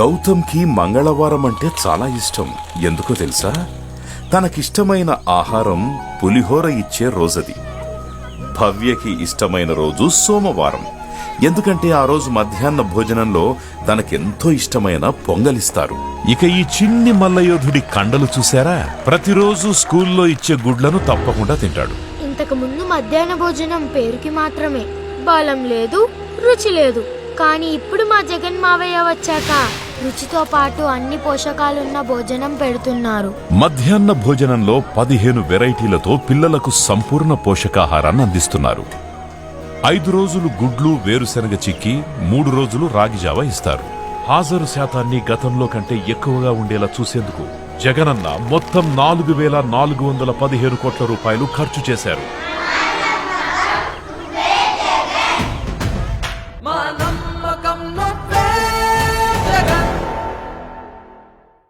గౌతమ్కి మంగళవారం అంటే చాలా ఇష్టం. ఎందుకో తెలుసా? తనకిష్టమైన ఆహారం పులిహోర ఇచ్చే రోజది. భవ్యకి ఇష్టమైన రోజు సోమవారం. ఎందుకంటే ఆ రోజు మధ్యాహ్న భోజనంలో తనకెంతో ఇష్టమైన పొంగలిస్తారు. ఇక ఈ చిన్ని మల్లయోధుడి కండలు చూశారా? ప్రతిరోజు స్కూల్లో ఇచ్చే గుడ్లను తప్పకుండా తింటాడు. ఇంతకు ముందు మధ్యాహ్న భోజనం పేరుకి మాత్రమే. బలం లేదు రుచి లేదు. కానీ ఇప్పుడు మా జగన్ మావయ్య వచ్చాక రుచితో పాటు అన్ని పోషకాలున్న భోజనం పెడుతున్నారు. మధ్యాహ్న భోజనంలో పదిహేను వెరైటీలతో పిల్లలకు సంపూర్ణ పోషకాహారాన్ని అందిస్తున్నారు. ఐదు రోజులు గుడ్లు వేరుశనగ చిక్కి మూడు రోజులు రాగిజావ ఇస్తారు. హాజరు శాతాన్ని గతంలో కంటే ఎక్కువగా ఉండేలా చూసేందుకు జగనన్న మొత్తం నాలుగు వేల నాలుగు వందల పదిహేను కోట్ల రూపాయలు ఖర్చు చేశారు.